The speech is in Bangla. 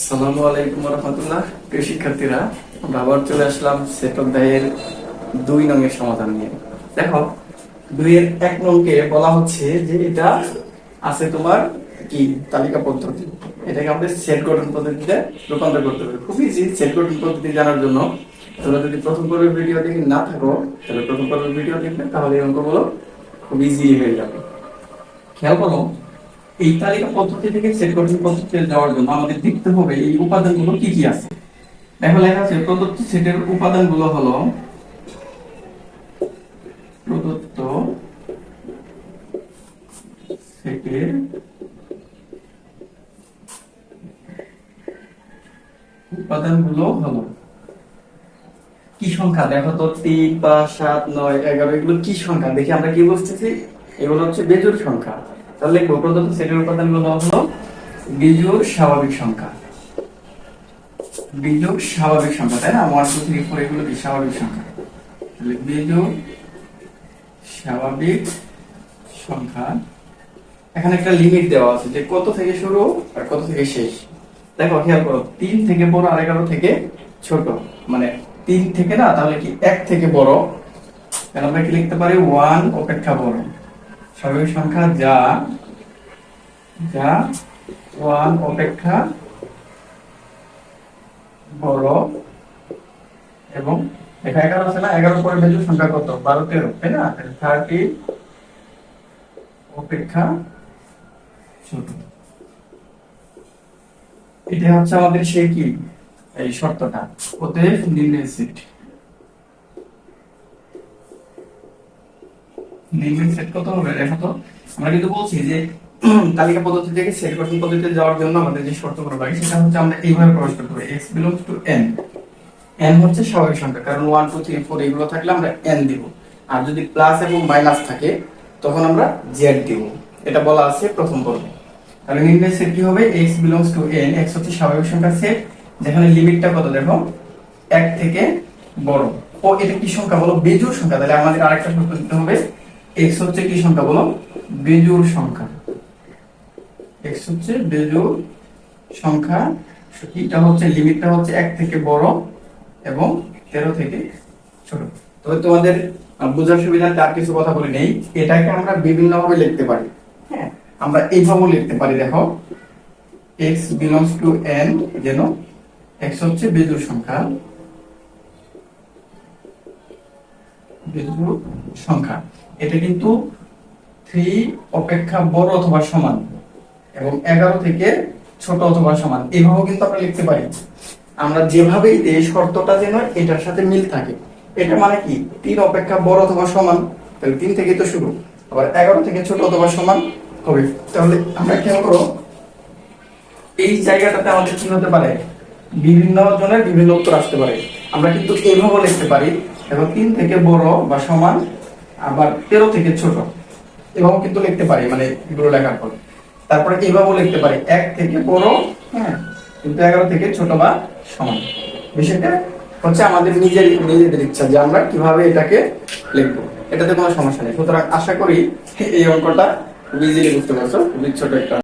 আসসালামু আলাইকুম রহমতুল্লাহ প্রিয় শিক্ষার্থীরা, আমরা আবার চলে আসলাম সেট অফ দুই নঙের সমাধান নিয়ে। দেখো, দুইয়ের এক নংকে বলা হচ্ছে যে এটা আছে তোমার কি? তালিকা পদ্ধতি। এটাকে আমাদের সেট গঠন পদ্ধতিতে রূপান্তর করতে হবে খুব ইজি সেট গঠন পদ্ধতি জানার জন্য। তোমরা যদি প্রথম পর্বের ভিডিও দেখে না থাকো, তাহলে প্রথম পর্বের ভিডিও দেখবে তাহলে এই অঙ্কগুলো খুব ইজি হয়ে যাবে। খেয়াল করো এই তালিকা পদ্ধতি থেকে সেট গঠন পদ্ধতিতে যাওয়ার জন্য আমাদের দেখতে হবে এই উপাদানগুলো কি কি আছে। দেখো লেখা আছে, প্রদত্ত সেটের উপাদানগুলো হলো প্রদত্ত সেটের উপাদানগুলো হলো কি সংখ্যা? দেখো তো, তিন, পাঁচ, সাত, নয়, এগারো, এগুলো কি সংখ্যা? দেখি আমরা কি বুঝতেছি? এগুলো হচ্ছে বেজোড় সংখ্যা। তাহলে লিখব প্রদত্ত সেটের উপাদানগুলো হলো বিজোড় স্বাভাবিক সংখ্যা। বিজোড় স্বাভাবিক সংখ্যা, তাই না? ওয়ান টু থ্রি ফোর এগুলো স্বাভাবিক সংখ্যা। তাহলে বিজোড় স্বাভাবিক সংখ্যা, এখানে একটা লিমিট দেওয়া আছে যে কত থেকে শুরু আর কত থেকে শেষ। দেখো, খেয়াল করো, তিন থেকে বড় আর এগারো থেকে ছোট। মানে তিন থেকে না, তাহলে কি এক থেকে বড়? আমরা কি লিখতে পারি? ওয়ান অপেক্ষা বড়। স্বাভাবিক সংখ্যা যা যা ওয়ান অপেক্ষা বড় এবং দেখা এগারো আছে না? এগারো পরে বেজুর সংখ্যা কত? বারো, তেরো, তাই না? থার্টি অপেক্ষা ছোট। এটা হচ্ছে আমাদের সেই কি? এই শর্তটা। অতএব নিম্নের সেট নিম্নের সেট কত হবে? দেখো তো, আমরা কিন্তু বলছি যে তালিকা পদ্ধতি থেকে সেট গঠন পদ্ধতিতে যাওয়ার জন্য আমাদের যে শর্তগুলো লাগে সেটা হচ্ছে আমরা এইভাবে প্রকাশ করতে হবে x belongs to n n হচ্ছে স্বাভাবিক সংখ্যা, কারণ 1 2 3 4 এগুলো থাকলে আমরা n দিব। আর যদি প্লাস এবং মাইনাস থাকে, তখন আমরা z দিব। এটা বলা আছে প্রথম পর্বে তাহলে নির্ণয় সেট কি হবে? X belongs to n x হচ্ছে স্বাভাবিক সংখ্যার সেট যেখানে লিমিটটা কত? দেখো 1 থেকে বড়। ও, এটা কি সংখ্যা? বলো বেজোড় সংখ্যা। তাহলে আমাদের আরেকটা সূত্র দিতে হবে। X হচ্ছে কি সংখ্যা বলো? বেজোড় সংখ্যা। X হচ্ছে বেজোড় সংখ্যা। এটা হচ্ছে লিমিটটা হচ্ছে 1 থেকে বড় এবং 13 থেকে ছোট। তবে তোমাদের বোঝার সুবিধার্থে আর কিছু কথা বলে নেই। এটাকে আমরা বিভিন্ন ভাবে লিখতে পারি। হ্যাঁ আমরা এইভাবেও লিখতে পারি, দেখো। X belongs to n যেন x হচ্ছে বেজোড় সংখ্যা। বেজোড় সংখ্যা। এটা কিন্তু 3 অপেক্ষা বড় অথবা সমান এবং 11 থেকে ছোট অথবা সমান। এইভাবেও কিন্তু আমরা লিখতে পারি। আমরা যেভাবেই দেই, শর্তটা যেন এটার সাথে মিল থাকে। এটা মানে কি? তিন অপেক্ষা বড় অথবা সমান, তাহলে তিন থেকে তো শুরু। আবার এগারো থেকে ছোট অথবা সমান হবে। তাহলে আমরা খেয়াল করো, এই জায়গাটাতে আমাদের কি হতে পারে? বিভিন্ন জনের বিভিন্ন উত্তর আসতে পারে। আমরা কিন্তু এইভাবে লিখতে পারি এবং তিন থেকে বড় বা সমান, আবার তেরো থেকে ছোট। এভাবে কিন্তু লিখতে পারি মানে এগুলো লেখার পর। তারপরে এইভাবেও লিখতে পারি, এক থেকে বড় হ্যাঁ কিন্তু এগারো থেকে ছোট বা সমান। বিষয়টা হচ্ছে আমাদের নিজের, নিজেদের ইচ্ছা যে আমরা কীভাবে এটাকে লিখব। এটাতে কোনো সমস্যা নেই। সুতরাং আশা করি এই অঙ্কটা ইজিলি বুঝতে পারছ। খুবই ছোট একটা